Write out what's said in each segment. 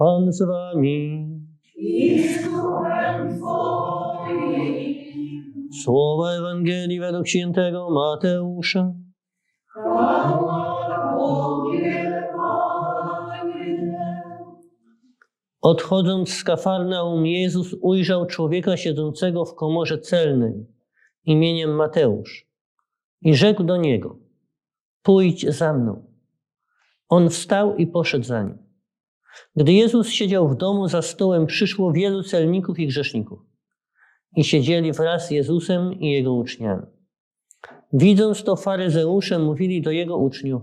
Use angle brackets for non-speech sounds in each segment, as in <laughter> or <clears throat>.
Pan z wami. i z duchem. Słowa Ewangelii według świętego Mateusza. Odchodząc z Kafarnaum, Jezus ujrzał człowieka siedzącego w komorze celnej imieniem Mateusz i rzekł do niego: Pójdź za mną. On wstał i poszedł za nim. Gdy Jezus siedział w domu za stołem, przyszło wielu celników i grzeszników i siedzieli wraz z Jezusem i jego uczniami. Widząc to, faryzeusze mówili do jego uczniów: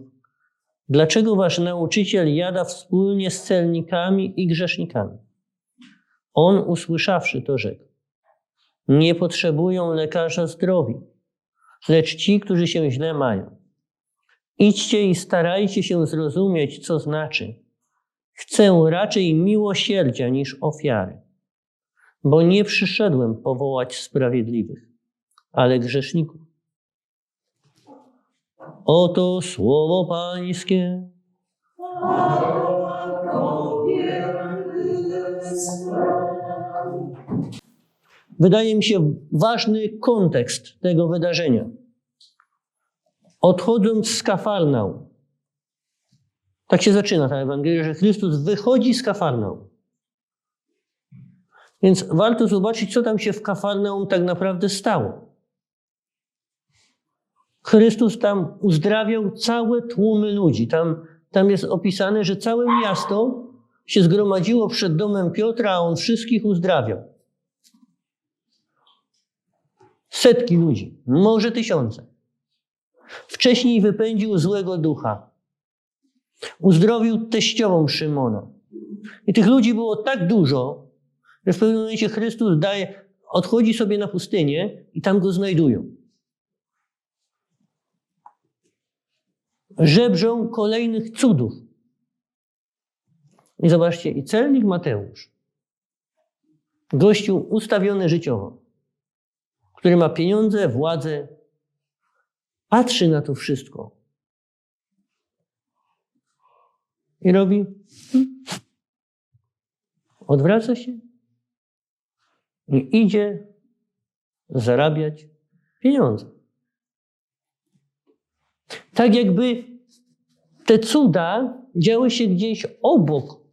Dlaczego wasz nauczyciel jada wspólnie z celnikami i grzesznikami? On, usłyszawszy to, rzekł: Nie potrzebują lekarza zdrowi, lecz ci, którzy się źle mają. Idźcie i starajcie się zrozumieć, co znaczy. Chcę raczej miłosierdzia niż ofiary, bo nie przyszedłem powołać sprawiedliwych, ale grzeszników. Oto słowo Pańskie. Wydaje mi się ważny kontekst tego wydarzenia. Odchodząc z Kafarnaum. Tak się zaczyna ta Ewangelia, że Chrystus wychodzi z Kafarnaum. Więc warto zobaczyć, co tam się w Kafarnaum tak naprawdę stało. Chrystus tam uzdrawiał całe tłumy ludzi. Tam, tam jest opisane, że całe miasto się zgromadziło przed domem Piotra, a on wszystkich uzdrawiał. Setki ludzi, może tysiące. Wcześniej wypędził złego ducha. Uzdrowił teściową Szymona. I tych ludzi było tak dużo, że w pewnym momencie Chrystus daje, odchodzi sobie na pustynię i tam go znajdują. Żebrzą kolejnych cudów. I zobaczcie, i celnik Mateusz, gościu ustawiony życiowo, który ma pieniądze, władzę, patrzy na to wszystko i robi. Odwraca się i idzie zarabiać pieniądze. Tak jakby te cuda działy się gdzieś obok.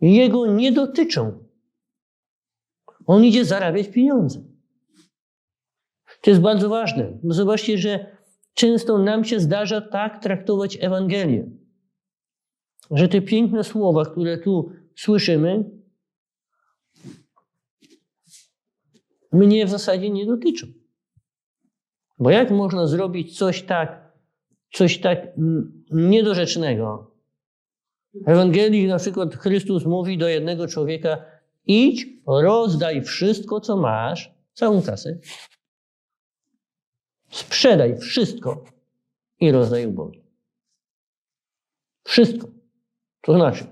Jego nie dotyczą. On idzie zarabiać pieniądze. To jest bardzo ważne. Zobaczcie, że często nam się zdarza tak traktować Ewangelię, że te piękne słowa, które tu słyszymy, mnie w zasadzie nie dotyczą. Bo jak można zrobić coś tak, coś tak niedorzecznego? W Ewangelii na przykład Chrystus mówi do jednego człowieka: idź, rozdaj wszystko, co masz, całą kasę, sprzedaj wszystko i rozdaj ubogim. Wszystko. To znaczy,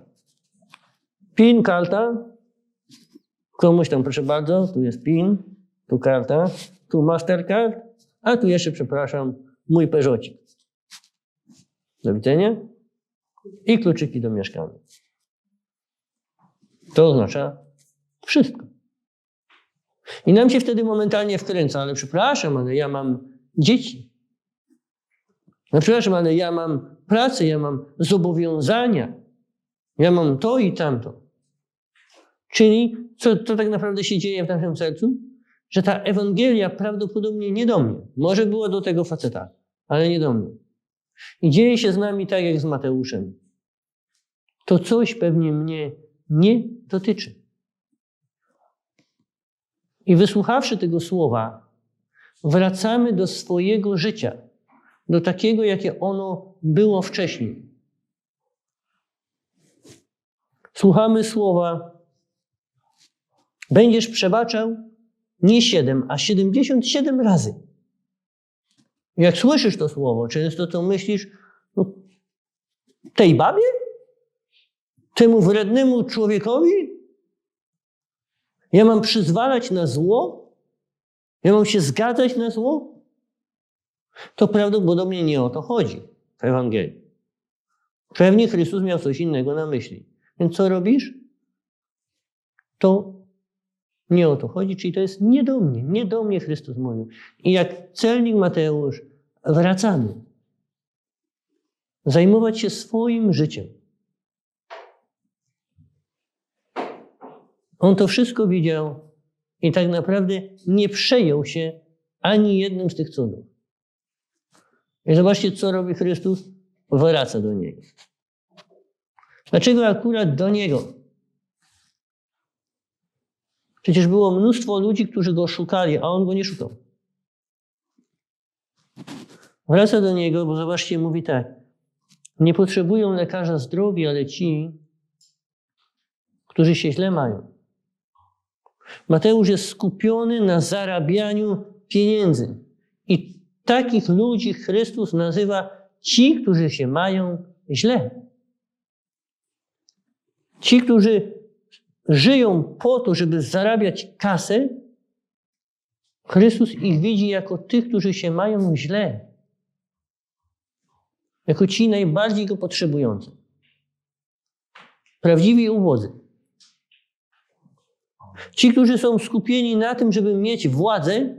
PIN, karta, komuś tam, proszę bardzo, tu jest PIN, tu karta, tu Mastercard, a tu jeszcze, przepraszam, mój Peugeotik. Do widzenia. I kluczyki do mieszkania. To oznacza wszystko. I nam się wtedy momentalnie wkręca, ale przepraszam, ale ja mam dzieci. No przepraszam, ale ja mam pracę, ja mam zobowiązania. Ja mam to i tamto. Czyli co to tak naprawdę się dzieje w naszym sercu? Że ta Ewangelia prawdopodobnie nie do mnie. Może była do tego faceta, ale nie do mnie. I dzieje się z nami tak jak z Mateuszem. To coś pewnie mnie nie dotyczy. I wysłuchawszy tego słowa, wracamy do swojego życia, do takiego, jakie ono było wcześniej. Słuchamy słowa, będziesz przebaczał nie siedem, a siedemdziesiąt siedem razy. Jak słyszysz to słowo, często to myślisz, no, tej babie? Temu wrednemu człowiekowi? Ja mam przyzwalać na zło? Ja mam się zgadzać na zło? To prawdopodobnie nie o to chodzi w Ewangelii. Pewnie Chrystus miał coś innego na myśli. Więc co robisz? To nie o to chodzi, czyli to jest nie do mnie, nie do mnie Chrystus mówił. I jak celnik Mateusz, wracamy. Zajmować się swoim życiem. On to wszystko widział i tak naprawdę nie przejął się ani jednym z tych cudów. I zobaczcie, co robi Chrystus. Wraca do Niego. Dlaczego akurat do Niego? Przecież było mnóstwo ludzi, którzy Go szukali, a On Go nie szukał. Wraca do Niego, bo zobaczcie, mówi tak. Nie potrzebują lekarza zdrowi, ale ci, którzy się źle mają. Mateusz jest skupiony na zarabianiu pieniędzy. I takich ludzi Chrystus nazywa ci, którzy się mają źle. Ci, którzy żyją po to, żeby zarabiać kasę, Chrystus ich widzi jako tych, którzy się mają źle. Jako ci najbardziej go potrzebujący. Prawdziwi ubodzy. Ci, którzy są skupieni na tym, żeby mieć władzę,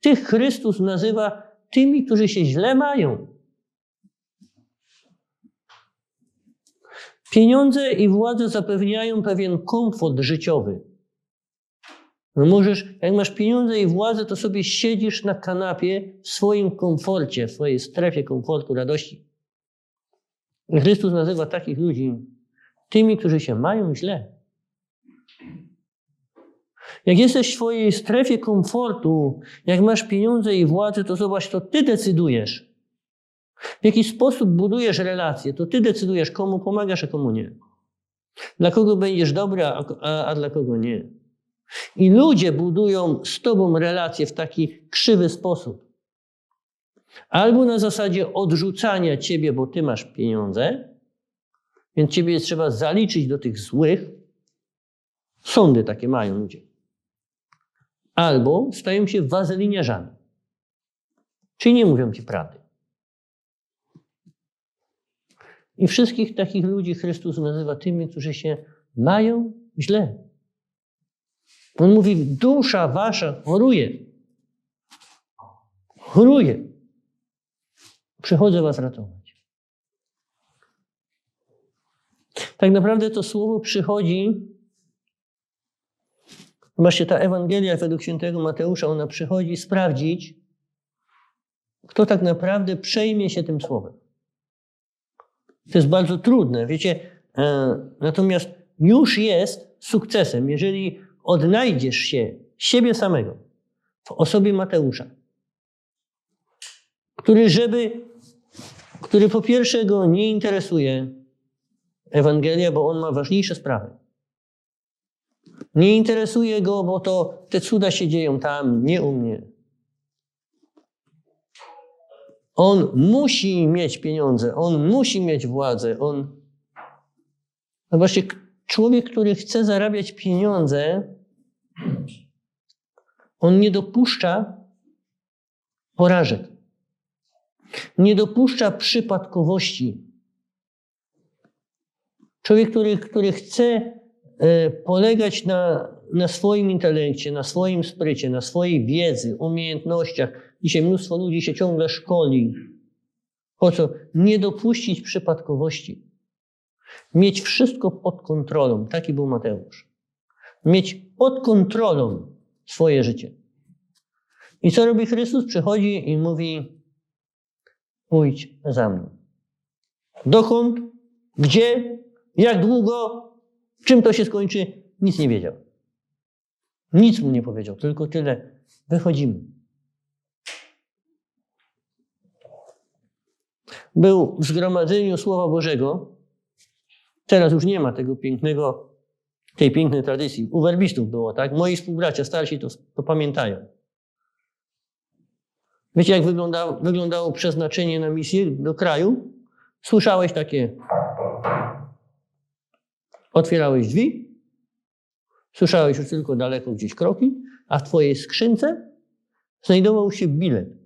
tych Chrystus nazywa tymi, którzy się źle mają. Pieniądze i władze zapewniają pewien komfort życiowy. No możesz, jak masz pieniądze i władzę, to sobie siedzisz na kanapie w swoim komforcie, w swojej strefie komfortu, radości. Chrystus nazywa takich ludzi tymi, którzy się mają źle. Jak jesteś w swojej strefie komfortu, jak masz pieniądze i władzę, to zobacz, to ty decydujesz. W jaki sposób budujesz relacje, to ty decydujesz, komu pomagasz, a komu nie. Dla kogo będziesz dobry, a, a, dla kogo nie. I ludzie budują z tobą relacje w taki krzywy sposób. Albo na zasadzie odrzucania ciebie, bo ty masz pieniądze, więc ciebie trzeba zaliczyć do tych złych. Sądy takie mają ludzie. Albo stają się wazeliniarzami. Czyli nie mówią ci prawdy. I wszystkich takich ludzi Chrystus nazywa tymi, którzy się mają źle. On mówi, dusza wasza choruje. Choruje. Przychodzę was ratować. Tak naprawdę to słowo przychodzi. Zobaczcie, ta Ewangelia według świętego Mateusza, ona przychodzi sprawdzić, kto tak naprawdę przejmie się tym słowem. To jest bardzo trudne, wiecie. E, natomiast już jest sukcesem, jeżeli odnajdziesz się siebie samego w osobie Mateusza, który, żeby, który po pierwsze go nie interesuje Ewangelia, bo on ma ważniejsze sprawy. Nie interesuje go, bo to te cuda się dzieją tam, nie u mnie. On musi mieć pieniądze, on musi mieć władzę. On... Zobaczcie, człowiek, który chce zarabiać pieniądze, on nie dopuszcza porażek. Nie dopuszcza przypadkowości. Człowiek, który, który chce e, polegać na, na swoim intelekcie, na swoim sprycie, na swojej wiedzy, umiejętnościach. Dzisiaj mnóstwo ludzi się ciągle szkoli. Po co? Nie dopuścić przypadkowości. Mieć wszystko pod kontrolą. Taki był Mateusz. Mieć pod kontrolą swoje życie. I co robi Chrystus? Przychodzi i mówi: Pójdź za mną. Dokąd? Gdzie? Jak długo? Czym to się skończy? Nic nie wiedział. Nic mu nie powiedział, tylko tyle. Wychodzimy. Był w zgromadzeniu Słowa Bożego. Teraz już nie ma tego pięknego, tej pięknej tradycji. U werbistów było, tak? Moi współbracia starsi to, to pamiętają. Wiecie, jak wyglądało, wyglądało przeznaczenie na misję do kraju? Słyszałeś takie. Otwierałeś drzwi, słyszałeś już tylko daleko gdzieś kroki, a w twojej skrzynce znajdował się bilet.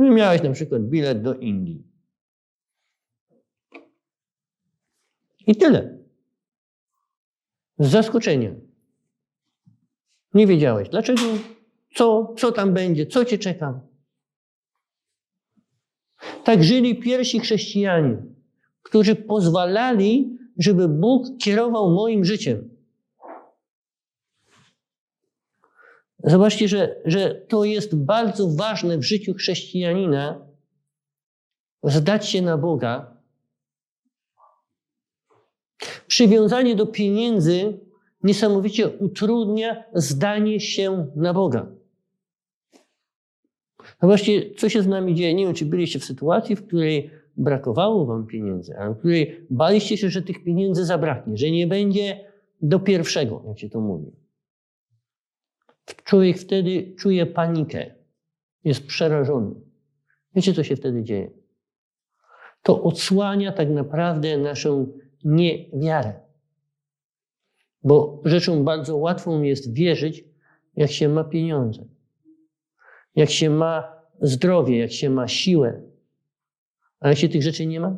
Miałeś na przykład bilet do Indii. I tyle. Z. Nie wiedziałeś. Dlaczego? Co, co tam będzie? Co cię czeka? Tak żyli pierwsi chrześcijanie, którzy pozwalali, żeby Bóg kierował moim życiem. Zobaczcie, że, że to jest bardzo ważne w życiu chrześcijanina, zdać się na Boga. Przywiązanie do pieniędzy niesamowicie utrudnia zdanie się na Boga. Właśnie, co się z nami dzieje? Nie wiem, czy byliście w sytuacji, w której brakowało wam pieniędzy, a w której baliście się, że tych pieniędzy zabraknie, że nie będzie do pierwszego, jak się to mówi. Człowiek wtedy czuje panikę, jest przerażony. Wiecie, co się wtedy dzieje? To odsłania tak naprawdę naszą niewiarę. Bo rzeczą bardzo łatwą jest wierzyć, jak się ma pieniądze, jak się ma zdrowie, jak się ma siłę. A jak się tych rzeczy nie ma?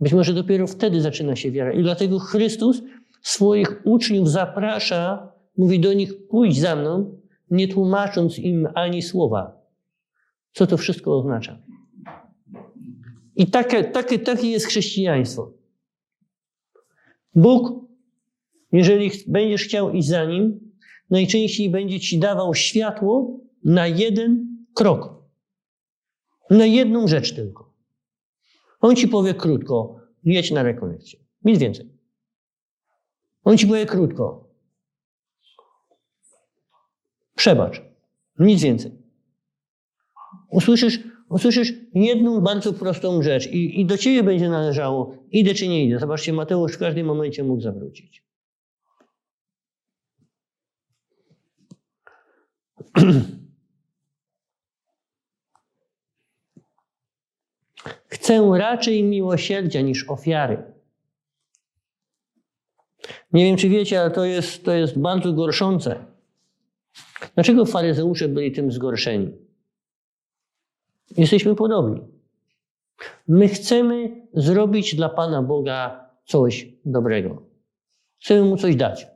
Być może dopiero wtedy zaczyna się wiara. I dlatego Chrystus swoich uczniów zaprasza, mówi do nich: pójdź za mną, nie tłumacząc im ani słowa. Co to wszystko oznacza? I takie, takie, takie jest chrześcijaństwo. Bóg, jeżeli będziesz chciał iść za nim, najczęściej będzie ci dawał światło na jeden krok. Na jedną rzecz tylko. On ci powie krótko, jedź na rekolekcję. Nic więcej. On ci powie krótko. Przebacz. Nic więcej. Usłyszysz, usłyszysz jedną bardzo prostą rzecz i, i do ciebie będzie należało, idę czy nie idę. Zobaczcie, Mateusz w każdym momencie mógł zawrócić. <clears throat> Chcę raczej miłosierdzia niż ofiary. Nie wiem, czy wiecie, ale to jest, to jest bardzo gorszące. Dlaczego faryzeusze byli tym zgorszeni? Jesteśmy podobni. My chcemy zrobić dla Pana Boga coś dobrego. Chcemy Mu coś dać.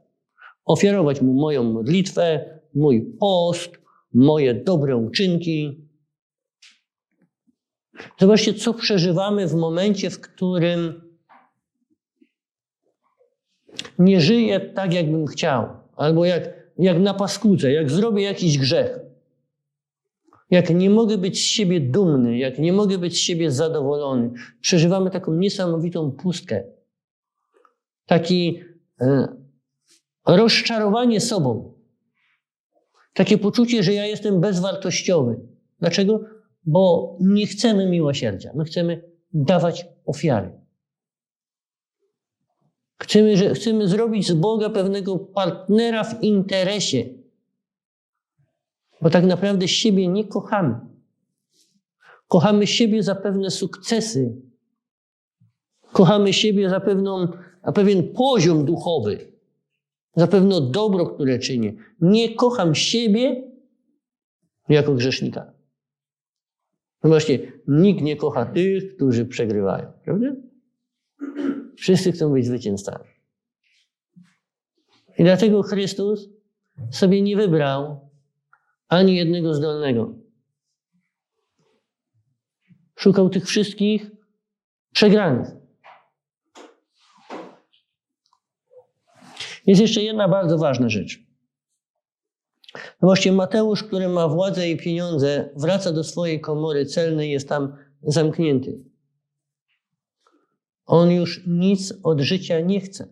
Ofiarować Mu moją modlitwę, mój post, moje dobre uczynki. Zobaczcie, co przeżywamy w momencie, w którym nie żyję tak, jakbym chciał, albo jak, jak na paskudze, jak zrobię jakiś grzech. Jak nie mogę być z siebie dumny, jak nie mogę być z siebie zadowolony, przeżywamy taką niesamowitą pustkę. Taki e, rozczarowanie sobą. Takie poczucie, że ja jestem bezwartościowy. Dlaczego? Bo nie chcemy miłosierdzia. My chcemy dawać ofiary. Chcemy, że, chcemy zrobić z Boga pewnego partnera w interesie. Bo tak naprawdę siebie nie kochamy. Kochamy siebie za pewne sukcesy. Kochamy siebie za, pewną, za pewien poziom duchowy, za pewne dobro, które czynię. Nie kocham siebie jako grzesznika. No właśnie, nikt nie kocha tych, którzy przegrywają, prawda? Wszyscy chcą być zwycięzcami. I dlatego Chrystus sobie nie wybrał ani jednego zdolnego. Szukał tych wszystkich przegranych. Jest jeszcze jedna bardzo ważna rzecz. Właśnie Mateusz, który ma władzę i pieniądze, wraca do swojej komory celnej, jest tam zamknięty. On już nic od życia nie chce.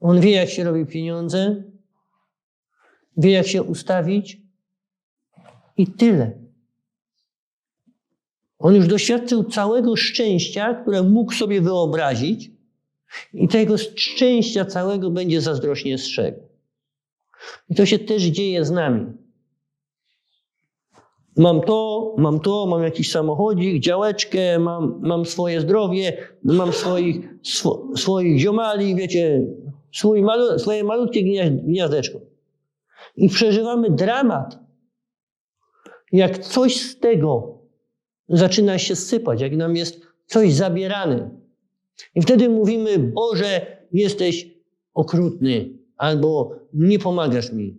On wie, jak się robi pieniądze, wie, jak się ustawić i tyle. On już doświadczył całego szczęścia, które mógł sobie wyobrazić, i tego szczęścia całego będzie zazdrośnie strzegł. I to się też dzieje z nami. Mam to, mam to, mam jakiś samochodzik, działeczkę, mam, mam swoje zdrowie, mam swoich, swo, swoich ziomali, wiecie, swój malu, swoje malutkie gniazdeczko. I przeżywamy dramat, jak coś z tego zaczyna się sypać, jak nam jest coś zabierane. I wtedy mówimy, Boże, jesteś okrutny, albo nie pomagasz mi,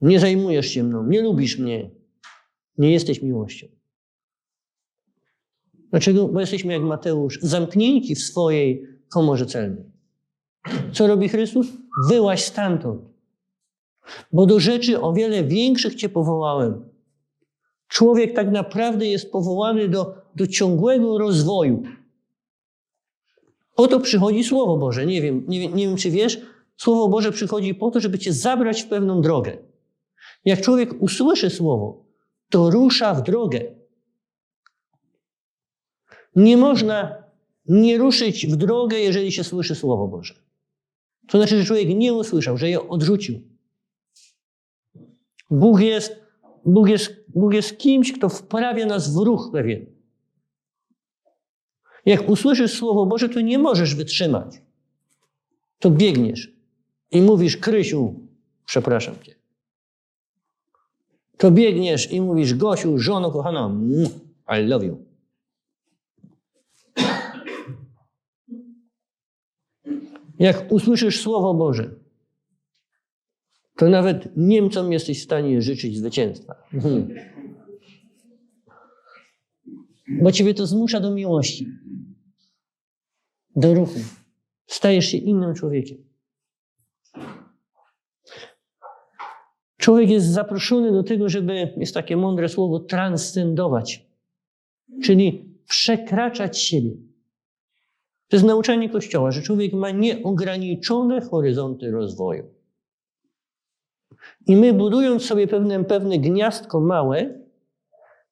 nie zajmujesz się mną, nie lubisz mnie, nie jesteś miłością. Dlaczego? Bo jesteśmy jak Mateusz, zamknięci w swojej komorze celnej. Co robi Chrystus? Wyłaź stamtąd. Bo do rzeczy o wiele większych Cię powołałem. Człowiek tak naprawdę jest powołany do, do ciągłego rozwoju. Po to przychodzi Słowo Boże. Nie wiem, nie, nie wiem, czy wiesz, Słowo Boże przychodzi po to, żeby Cię zabrać w pewną drogę. Jak człowiek usłyszy Słowo, to rusza w drogę. Nie można nie ruszyć w drogę, jeżeli się słyszy Słowo Boże. To znaczy, że człowiek nie usłyszał, że je odrzucił. Bóg jest, Bóg jest, Bóg jest kimś, kto wprawia nas w ruch pewien. Jak usłyszysz Słowo Boże, to nie możesz wytrzymać. To biegniesz i mówisz, Krysiu, przepraszam cię. To biegniesz i mówisz, Gosiu, żono kochana, I love you. Jak usłyszysz Słowo Boże, to nawet Niemcom jesteś w stanie życzyć zwycięstwa. Mhm. Bo ciebie to zmusza do miłości, do ruchu. Stajesz się innym człowiekiem. Człowiek jest zaproszony do tego, żeby, jest takie mądre słowo, transcendować, czyli przekraczać siebie. To jest nauczanie Kościoła, że człowiek ma nieograniczone horyzonty rozwoju. I my budując sobie pewne, pewne gniazdko małe,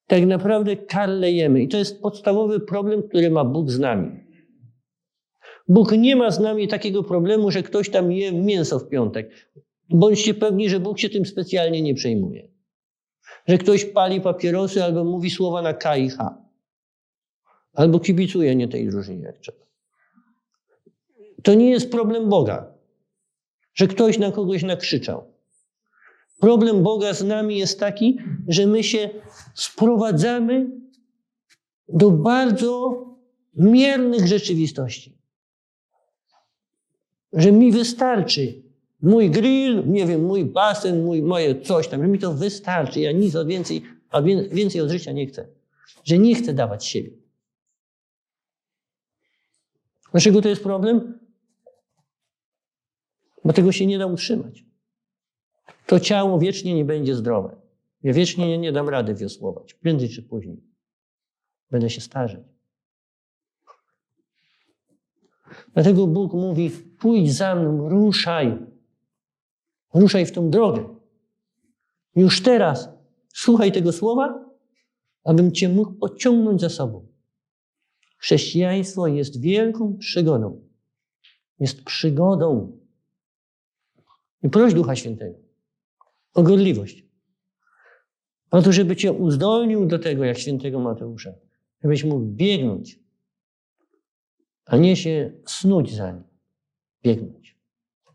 tak naprawdę karlejemy. I to jest podstawowy problem, który ma Bóg z nami. Bóg nie ma z nami takiego problemu, że ktoś tam je mięso w piątek. Bądźcie pewni, że Bóg się tym specjalnie nie przejmuje. Że ktoś pali papierosy albo mówi słowa na K i H. Albo kibicuje nie tej drużynie jak trzeba. To nie jest problem Boga, że ktoś na kogoś nakrzyczał. Problem Boga z nami jest taki, że my się sprowadzamy do bardzo miernych rzeczywistości. Że mi wystarczy mój grill, nie wiem, mój basen, mój, moje coś tam, że mi to wystarczy. Ja nic od więcej, wię- więcej od życia nie chcę. Że nie chcę dawać siebie. Dlaczego to jest problem? Bo tego się nie da utrzymać. To ciało wiecznie nie będzie zdrowe. Ja wiecznie nie, nie dam rady wiosłować. Prędzej czy później. Będę się starzeć. Dlatego Bóg mówi: pójdź za mną, ruszaj. Ruszaj w tą drogę. Już teraz słuchaj tego słowa, abym Cię mógł pociągnąć za sobą. Chrześcijaństwo jest wielką przygodą. Jest przygodą. I proś Ducha Świętego o gorliwość. O to, żeby Cię uzdolnił do tego, jak świętego Mateusza. Żebyś mógł biegnąć, a nie się snuć za nim. Biegnąć.